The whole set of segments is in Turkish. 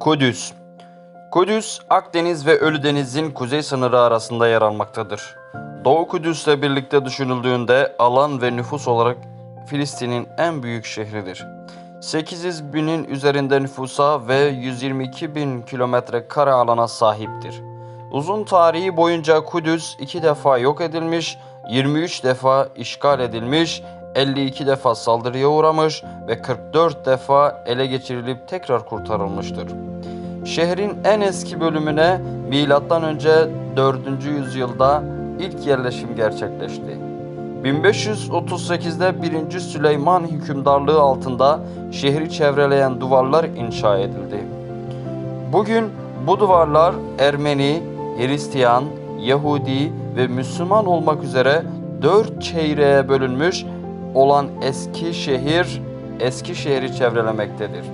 Kudüs Kudüs, Akdeniz ve Ölüdeniz'in kuzey sınırı arasında yer almaktadır. Doğu Kudüs'le birlikte düşünüldüğünde alan ve nüfus olarak Filistin'in en büyük şehridir. 800 binin üzerinde nüfusa ve 122 bin kilometre kare alana sahiptir. Uzun tarihi boyunca Kudüs iki defa yok edilmiş, 23 defa işgal edilmiş, 52 defa saldırıya uğramış ve 44 defa ele geçirilip tekrar kurtarılmıştır. Şehrin en eski bölümüne M.Ö. 4. yüzyılda ilk yerleşim gerçekleşti. 1538'de 1. Süleyman hükümdarlığı altında şehri çevreleyen duvarlar inşa edildi. Bugün bu duvarlar Ermeni, Hristiyan, Yahudi ve Müslüman olmak üzere dört çeyreğe bölünmüş olan eski şehir, eski şehri çevrelemektedir.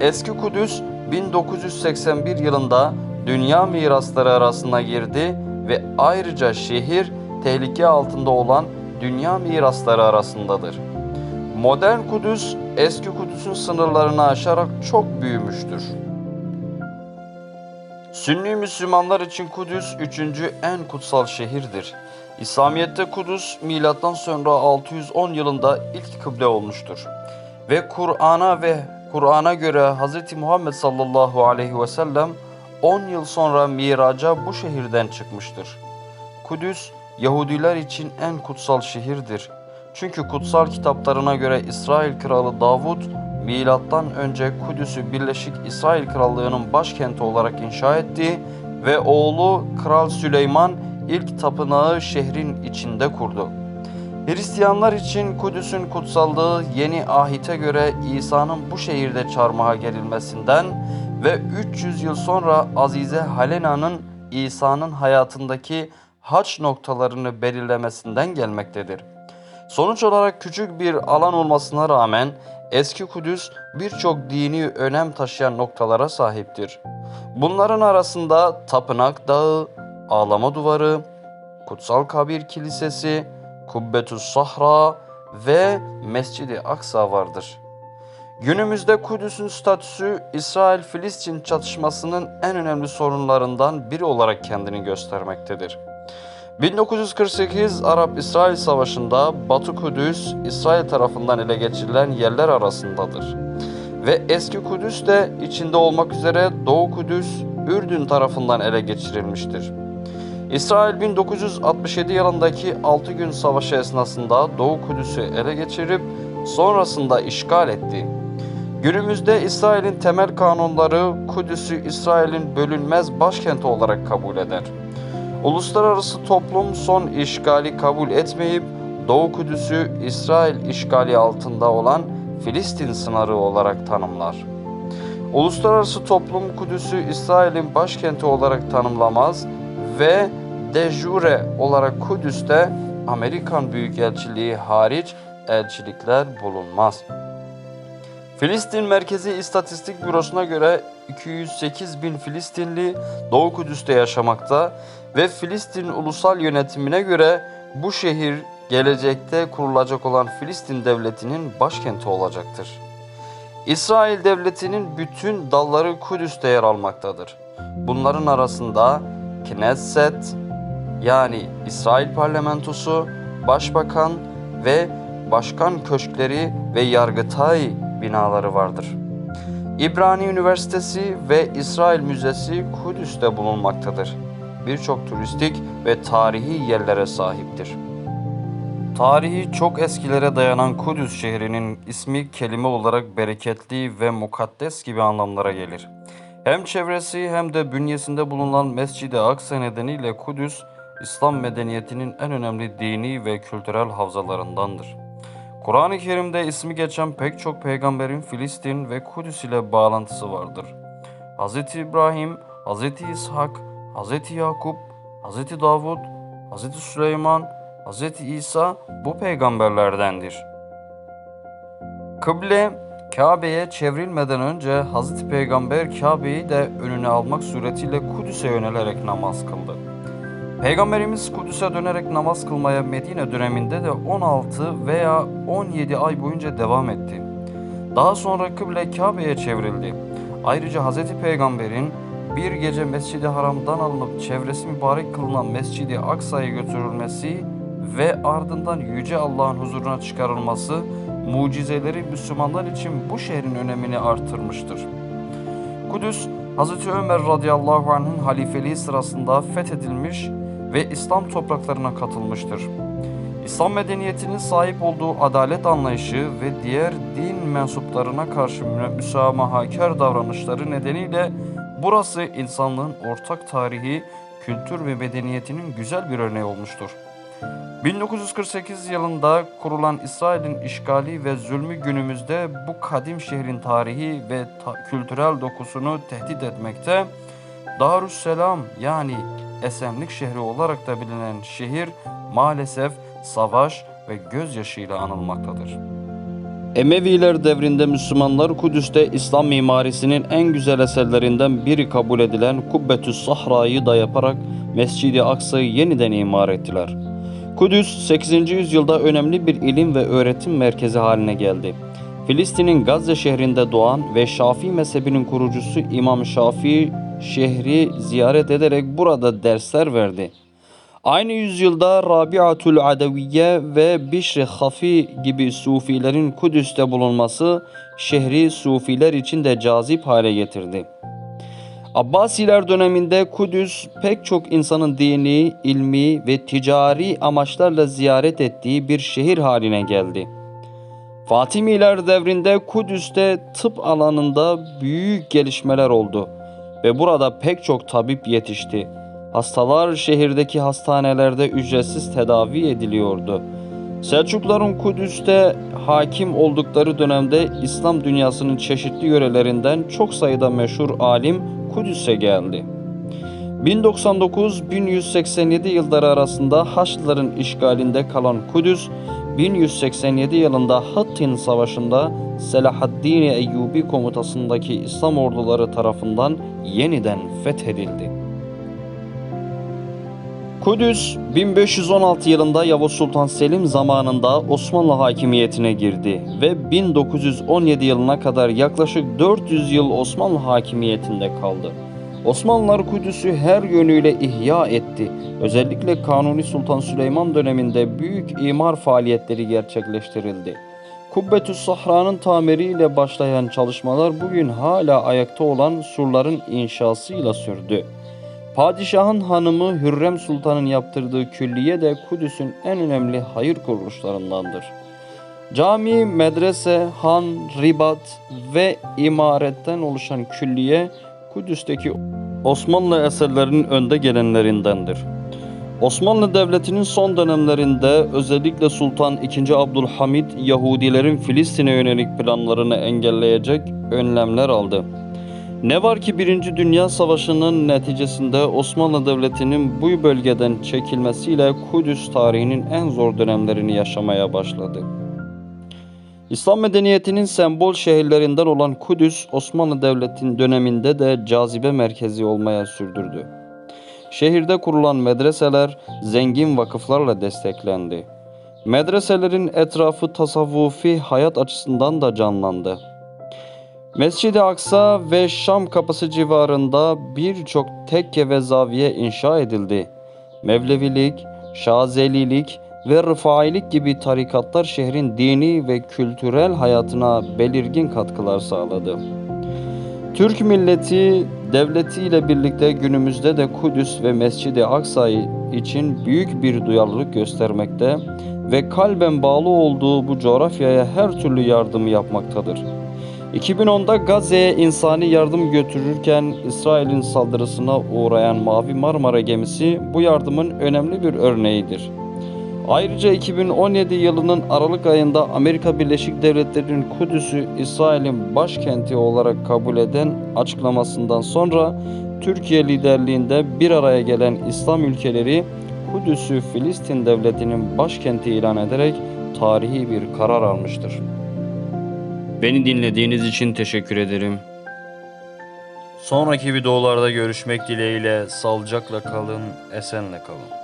Eski Kudüs 1981 yılında dünya mirasları arasına girdi ve ayrıca şehir tehlike altında olan dünya mirasları arasındadır. Modern Kudüs eski Kudüs'ün sınırlarını aşarak çok büyümüştür. Sünni Müslümanlar için Kudüs üçüncü en kutsal şehirdir. İslamiyet'te Kudüs milattan sonra 610 yılında ilk kıble olmuştur. Ve Kur'an'a ve Kur'an'a göre Hz. Muhammed sallallahu aleyhi ve sellem 10 yıl sonra miraca bu şehirden çıkmıştır. Kudüs Yahudiler için en kutsal şehirdir. Çünkü kutsal kitaplarına göre İsrail kralı Davud milattan önce Kudüs'ü Birleşik İsrail Krallığı'nın başkenti olarak inşa etti ve oğlu Kral Süleyman ilk tapınağı şehrin içinde kurdu. Hristiyanlar için Kudüs'ün kutsallığı yeni ahite göre İsa'nın bu şehirde çarmıha gerilmesinden ve 300 yıl sonra Azize Halena'nın İsa'nın hayatındaki haç noktalarını belirlemesinden gelmektedir. Sonuç olarak küçük bir alan olmasına rağmen eski Kudüs birçok dini önem taşıyan noktalara sahiptir. Bunların arasında Tapınak Dağı, Ağlama Duvarı, Kutsal Kabir Kilisesi, Kubbetüs Sahra ve Mescid-i Aksa vardır. Günümüzde Kudüs'ün statüsü İsrail-Filistin çatışmasının en önemli sorunlarından biri olarak kendini göstermektedir. 1948 Arap-İsrail Savaşı'nda Batı Kudüs İsrail tarafından ele geçirilen yerler arasındadır. Ve eski Kudüs de içinde olmak üzere Doğu Kudüs Ürdün tarafından ele geçirilmiştir. İsrail 1967 yılındaki 6 gün savaşı esnasında Doğu Kudüs'ü ele geçirip sonrasında işgal etti. Günümüzde İsrail'in temel kanunları Kudüs'ü İsrail'in bölünmez başkenti olarak kabul eder. Uluslararası toplum son işgali kabul etmeyip Doğu Kudüs'ü İsrail işgali altında olan Filistin sınırı olarak tanımlar. Uluslararası toplum Kudüs'ü İsrail'in başkenti olarak tanımlamaz ve de jure olarak Kudüs'te Amerikan Büyükelçiliği hariç elçilikler bulunmaz. Filistin Merkezi İstatistik Bürosu'na göre 208 bin Filistinli Doğu Kudüs'te yaşamakta ve Filistin Ulusal Yönetimine göre bu şehir gelecekte kurulacak olan Filistin Devleti'nin başkenti olacaktır. İsrail Devleti'nin bütün dalları Kudüs'te yer almaktadır. Bunların arasında Knesset yani İsrail parlamentosu, başbakan ve başkan köşkleri ve yargıtay binaları vardır. İbrani Üniversitesi ve İsrail Müzesi Kudüs'te bulunmaktadır. Birçok turistik ve tarihi yerlere sahiptir. Tarihi çok eskilere dayanan Kudüs şehrinin ismi kelime olarak bereketli ve mukaddes gibi anlamlara gelir. Hem çevresi hem de bünyesinde bulunan Mescid-i Aksa nedeniyle Kudüs, İslam medeniyetinin en önemli dini ve kültürel havzalarındandır. Kur'an-ı Kerim'de ismi geçen pek çok peygamberin Filistin ve Kudüs ile bağlantısı vardır. Hz. İbrahim, Hz. İshak, Hz. Yakup, Hz. Davud, Hz. Süleyman, Hz. İsa bu peygamberlerdendir. Kıble, Kabe'ye çevrilmeden önce Hz. Peygamber Kabe'yi de önüne almak suretiyle Kudüs'e yönelerek namaz kıldı. Peygamberimiz Kudüs'e dönerek namaz kılmaya Medine döneminde de 16 veya 17 ay boyunca devam etti. Daha sonra kıble Kabe'ye çevrildi. Ayrıca Hz. Peygamber'in bir gece Mescid-i Haram'dan alınıp çevresi mübarek kılınan Mescid-i Aksa'ya götürülmesi ve ardından Yüce Allah'ın huzuruna çıkarılması mucizeleri Müslümanlar için bu şehrin önemini artırmıştır. Kudüs, Hz. Ömer radıyallahu anh'ın halifeliği sırasında fethedilmiş ve İslam topraklarına katılmıştır. İslam medeniyetinin sahip olduğu adalet anlayışı ve diğer din mensuplarına karşı mü- müsamahakar davranışları nedeniyle burası insanlığın ortak tarihi, kültür ve medeniyetinin güzel bir örneği olmuştur. 1948 yılında kurulan İsrail'in işgali ve zulmü günümüzde bu kadim şehrin tarihi ve ta- kültürel dokusunu tehdit etmekte. Darüsselam yani esenlik şehri olarak da bilinen şehir maalesef savaş ve gözyaşıyla anılmaktadır. Emeviler devrinde Müslümanlar Kudüs'te İslam mimarisinin en güzel eserlerinden biri kabul edilen Kubbetüs Sahra'yı da yaparak Mescid-i Aksa'yı yeniden imar ettiler. Kudüs 8. yüzyılda önemli bir ilim ve öğretim merkezi haline geldi. Filistin'in Gazze şehrinde doğan ve Şafii mezhebinin kurucusu İmam Şafii şehri ziyaret ederek burada dersler verdi. Aynı yüzyılda Rabiatul Adaviye ve Bişri Hafi gibi sufilerin Kudüs'te bulunması şehri sufiler için de cazip hale getirdi. Abbasiler döneminde Kudüs pek çok insanın dini, ilmi ve ticari amaçlarla ziyaret ettiği bir şehir haline geldi. Fatimiler devrinde Kudüs'te tıp alanında büyük gelişmeler oldu ve burada pek çok tabip yetişti. Hastalar şehirdeki hastanelerde ücretsiz tedavi ediliyordu. Selçukların Kudüs'te hakim oldukları dönemde İslam dünyasının çeşitli yörelerinden çok sayıda meşhur alim Kudüs'e geldi. 1099-1187 yılları arasında Haçlıların işgalinde kalan Kudüs, 1187 yılında Hattin Savaşı'nda Selahaddin Eyyubi komutasındaki İslam orduları tarafından yeniden fethedildi. Kudüs 1516 yılında Yavuz Sultan Selim zamanında Osmanlı hakimiyetine girdi ve 1917 yılına kadar yaklaşık 400 yıl Osmanlı hakimiyetinde kaldı. Osmanlılar Kudüs'ü her yönüyle ihya etti. Özellikle Kanuni Sultan Süleyman döneminde büyük imar faaliyetleri gerçekleştirildi. Kubbetüs Sahra'nın tamiriyle başlayan çalışmalar bugün hala ayakta olan surların inşasıyla sürdü. Padişahın hanımı Hürrem Sultan'ın yaptırdığı külliye de Kudüs'ün en önemli hayır kuruluşlarındandır. Cami, medrese, han, ribat ve imaretten oluşan külliye Kudüs'teki Osmanlı eserlerinin önde gelenlerindendir. Osmanlı Devleti'nin son dönemlerinde özellikle Sultan II. Abdülhamid Yahudilerin Filistin'e yönelik planlarını engelleyecek önlemler aldı. Ne var ki Birinci Dünya Savaşı'nın neticesinde Osmanlı Devleti'nin bu bölgeden çekilmesiyle Kudüs tarihinin en zor dönemlerini yaşamaya başladı. İslam medeniyetinin sembol şehirlerinden olan Kudüs, Osmanlı Devleti'nin döneminde de cazibe merkezi olmaya sürdürdü. Şehirde kurulan medreseler zengin vakıflarla desteklendi. Medreselerin etrafı tasavvufi hayat açısından da canlandı. Mescid-i Aksa ve Şam kapısı civarında birçok tekke ve zaviye inşa edildi. Mevlevilik, Şazelilik ve Rıfailik gibi tarikatlar şehrin dini ve kültürel hayatına belirgin katkılar sağladı. Türk milleti devletiyle birlikte günümüzde de Kudüs ve Mescid-i Aksa için büyük bir duyarlılık göstermekte ve kalben bağlı olduğu bu coğrafyaya her türlü yardım yapmaktadır. 2010'da Gazze'ye insani yardım götürürken İsrail'in saldırısına uğrayan Mavi Marmara gemisi bu yardımın önemli bir örneğidir. Ayrıca 2017 yılının Aralık ayında Amerika Birleşik Devletleri'nin Kudüs'ü İsrail'in başkenti olarak kabul eden açıklamasından sonra Türkiye liderliğinde bir araya gelen İslam ülkeleri Kudüs'ü Filistin devletinin başkenti ilan ederek tarihi bir karar almıştır. Beni dinlediğiniz için teşekkür ederim. Sonraki videolarda görüşmek dileğiyle sağlıcakla kalın, esenle kalın.